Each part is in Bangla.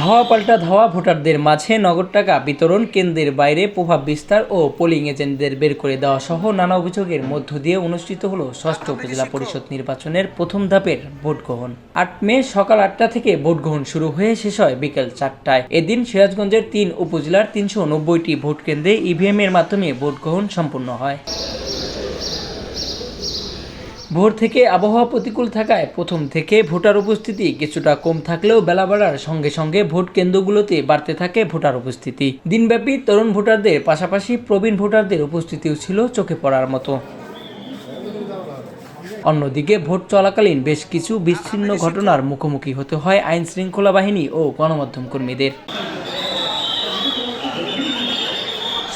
ধাওয়া পাল্টা ধাওয়া ভোটারদের মাঝে নগদ টাকা বিতরণ কেন্দ্রের বাইরে প্রভাব বিস্তার ও পোলিং এজেন্টদের বের করে দেওয়া সহ নানা অভিযোগের মধ্য দিয়ে অনুষ্ঠিত হলো ষষ্ঠ উপজেলা পরিষদ নির্বাচনের প্রথম ধাপের ভোট গ্রহণ। আট মে সকাল আটটা থেকে ভোট গ্রহণ শুরু হয়ে শেষ হয় বিকেল চারটায়। এদিন সিরাজগঞ্জের তিন উপজেলার তিনশো নব্বইটি ভোট কেন্দ্রে ইভিএম এর মাধ্যমে ভোট গ্রহণ সম্পন্ন হয়। ভোর থেকে আবহাওয়া প্রতিকূল থাকায় প্রথম থেকে ভোটার উপস্থিতি কিছুটা কম থাকলেও বেলা বাড়ার সঙ্গে সঙ্গে ভোট কেন্দ্রগুলোতে বাড়তে থাকে ভোটার উপস্থিতি। দিনব্যাপী তরুণ ভোটারদের পাশাপাশি প্রবীণ ভোটারদের উপস্থিতিও ছিল চোখে পড়ার মতো। অন্যদিকে ভোট চলাকালীন বেশ কিছু বিচ্ছিন্ন ঘটনার মুখোমুখি হতে হয় আইন শৃঙ্খলা বাহিনী ও গণমাধ্যম কর্মীদের।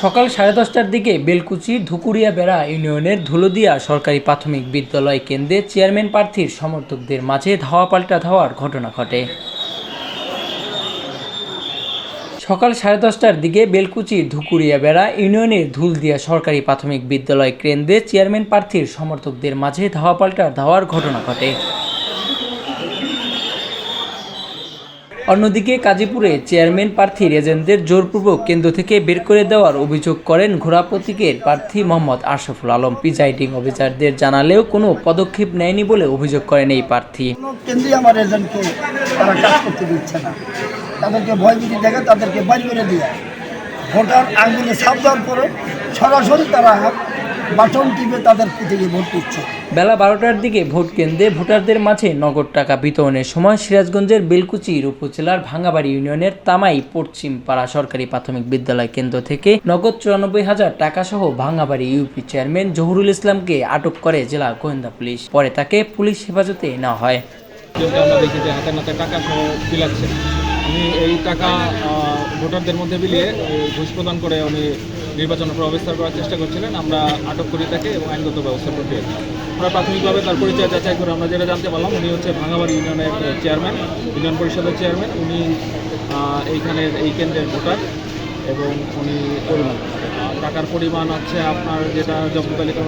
সকাল সাড়ে দশটার দিকে বেলকুচি ধুকুরিয়া বেড়া ইউনিয়নের ধুলোদিয়া সরকারি প্রাথমিক বিদ্যালয় কেন্দ্রে চেয়ারম্যান প্রার্থীর সমর্থকদের মাঝে ধাওয়া পাল্টা ধাওয়ার ঘটনা ঘটে। সকাল সাড়ে দশটার দিকে বেলকুচির ধুকুরিয়া বেড়া ইউনিয়নের ধুলদিয়া সরকারি প্রাথমিক বিদ্যালয় কেন্দ্রে চেয়ারম্যান প্রার্থীর সমর্থকদের মাঝে ধাওয়া পাল্টা ধাওয়ার ঘটনা ঘটে। অন্যদিকে গাজীপুরে চেয়ারম্যান প্রার্থীর এজেন্টদের জোরপূর্বক কেন্দ্র থেকে বের করে দেওয়ার অভিযোগ করেন ঘোড়া প্রতীকের প্রার্থী মোহাম্মদ আশরাফুল আলম। প্রিজাইডিং অফিসারদের জানালেও কোনো পদক্ষেপ নেয়নি বলে অভিযোগ করেন এই প্রার্থী। আমার এজেন্টকে তারা কাজ করতে দিচ্ছে না। তাদেরকে দেখে তাদেরকে বাড়ি করে দিয়ে ভোটার আঙ্গুলে দেওয়ার পরে সরাসরি তারা বাটন টিপে তাদের থেকে ভোট দিচ্ছে। বেলা বারোটার দিকে ভোট কেন্দ্রে ভোটারদের মাঝে নগদ টাকা বিতরণের সময় সিরাজগঞ্জের বেলকুচির উপজেলার ভাঙ্গাবাড়ি ইউনিয়নের তামাই পশ্চিম পাড়া সরকারি প্রাথমিক বিদ্যালয় কেন্দ্র থেকে নগদ চুরানব্বই হাজার টাকা সহ ভাঙ্গাবাড়ি ইউপি চেয়ারম্যান জহুরুল ইসলামকে আটক করে জেলা গোয়েন্দা পুলিশ। পরে তাকে পুলিশ হেফাজতে নেওয়া হয়। যেটা আমরা দেখি যে হাতে নাতে টাকা সহ বিলাচ্ছে উনি এই টাকা ভোটারদের মধ্যে বিলিয়ে ঘুষ প্রদান করে উনি নির্বাচনের প্রবেশ করার চেষ্টা করছিলেন, আমরা আটক করি তাকে এবং আইনগত ব্যবস্থা করতে আমরা প্রাথমিকভাবে তার পরিচয় যাচাই করে আমরা যেটা জানতে পারলাম, উনি হচ্ছে ভাঙাবাড়ি ইউনিয়নের চেয়ারম্যান ইউনিয়ন পরিষদের চেয়ারম্যান উনি এইখানের এই কেন্দ্রের ভোটার। এবং উনি পরিমাণ। টাকার পরিমাণ আছে আপনার যেটা জব্দ তালিকা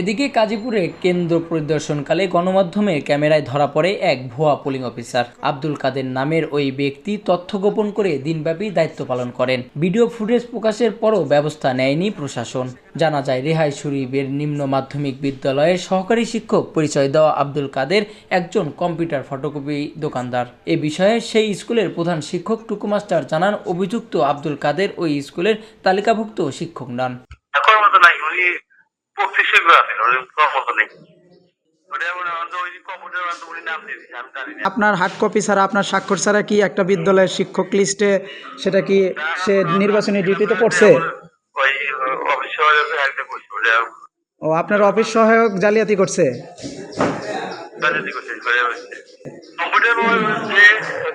এদিকে কাজীপুরে কেন্দ্র পরিদর্শনকালে গণমাধ্যমে ক্যামেরায় ধরা পড়ে এক ভুয়া পোলিং অফিসার। আব্দুল কাদের নামের ওই ব্যক্তি তথ্য গোপন করে দিনব্যাপী দায়িত্ব পালন করেন। ভিডিও ফুটেজ প্রকাশের পরও ব্যবস্থা নেয়নি প্রশাসন। জানা যায় রেহাই শরীফের নিম্ন মাধ্যমিক বিদ্যালয়ের সহকারী শিক্ষক পরিচয় দেওয়া আব্দুল কাদের একজন কম্পিউটার ফটোকপি দোকানদার। এ বিষয়ে সেই স্কুলের প্রধান শিক্ষক টুকু মাস্টার জানান অভিযুক্ত আব্দুল কাদের ওই স্কুলের তালিকাভুক্ত শিক্ষক নন। মনে আপনার হার্ড কপি ছাড়া আপনার স্বাক্ষর ছাড়া কি একটা বিদ্যালয়ের শিক্ষক লিস্টে সেটা কি সে নির্বাচনী ডিউটিতে পড়ছে? ওই অফিস শহরে একটা করছি ওটা ও আপনার অফিস সহায়ক জালিয়াতি করছে? রাজনীতি করছে কম্পিউটার যে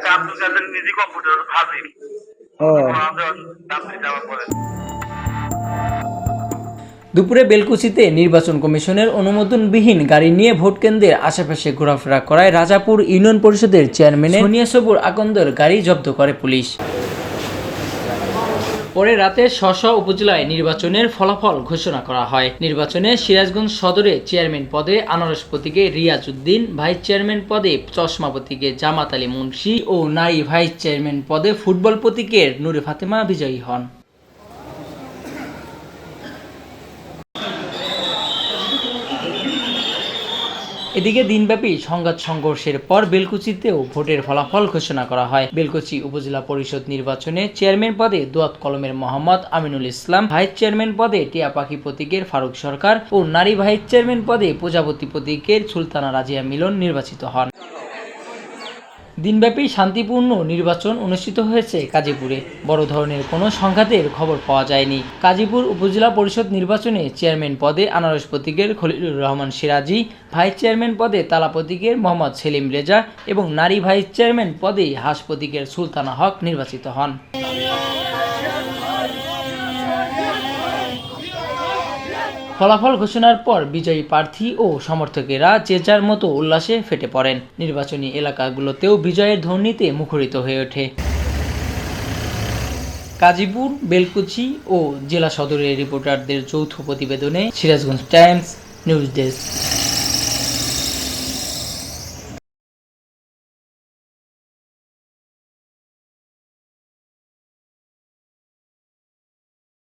আব্দুল কাদের নিজে কম্পিউটার হাজির ও। আমাদের নাম দিতে আমার পরে দুপুরে বেলকুচিতে নির্বাচন কমিশনের অনুমোদনবিহীন গাড়ি নিয়ে ভোট কেন্দ্রের আশেপাশে ঘোরাফেরা করায় রাজাপুর ইউনিয়ন পরিষদের চেয়ারম্যান সোনিয়া সবুর আকন্দর গাড়ি জব্দ করে পুলিশ। পরে রাতে স্ব উপজেলায় নির্বাচনের ফলাফল ঘোষণা করা হয়। নির্বাচনে সিরাজগঞ্জ সদরে চেয়ারম্যান পদে আনারস প্রতীকে রিয়াজ উদ্দিন ভাইস চেয়ারম্যান পদে চশমা প্রতীকে জামাত আলী মুন্সি ও নারী ভাইস চেয়ারম্যান পদে ফুটবল প্রতীকের নুরে ফাতেমা বিজয়ী হন। এদিকে দিনব্যাপী সংঘাত সংঘর্ষের পর বেলকুচিতেও ভোটের ফলাফল ঘোষণা করা হয়। বেলকুচি উপজেলা পরিষদ নির্বাচনে চেয়ারম্যান পদে দোয়াত কলমের মোহাম্মদ আমিনুল ইসলাম, ভাইস চেয়ারম্যান পদে টিয়া পাখি প্রতীকের ফারুক সরকার ও নারী ভাইস চেয়ারম্যান পদে প্রজাপতি প্রতীকের সুলতানা রাজিয়া মিলন নির্বাচিত হন। দিনব্যাপী শান্তিপূর্ণ নির্বাচন অনুষ্ঠিত হয়েছে কাজীপুরে বড় ধরনের কোনো সংঘাতের খবর পাওয়া যায়নি। কাজীপুর উপজেলা পরিষদ নির্বাচনে চেয়ারম্যান পদে আনারস প্রতীকের খলিলুর রহমান সিরাজি, ভাইস চেয়ারম্যান পদে তালা প্রতীকের মোহাম্মদ সেলিম রেজা এবং নারী ভাইস চেয়ারম্যান পদে হাস প্রতীকের সুলতানা হক নির্বাচিত হন। ফলাফল ঘোষণার পর বিজয়ী প্রার্থী ও সমর্থকেরা যে যার মতো উল্লাসে ফেটে পড়েন। নির্বাচনী এলাকাগুলোতেও বিজয়ের ধ্বনিতে মুখরিত হয়ে ওঠে। কাজীপুর বেলকুচি ও জেলা সদরের রিপোর্টারদের যৌথ প্রতিবেদনে সিরাজগঞ্জ টাইমস, নিউজ ডেস্ক।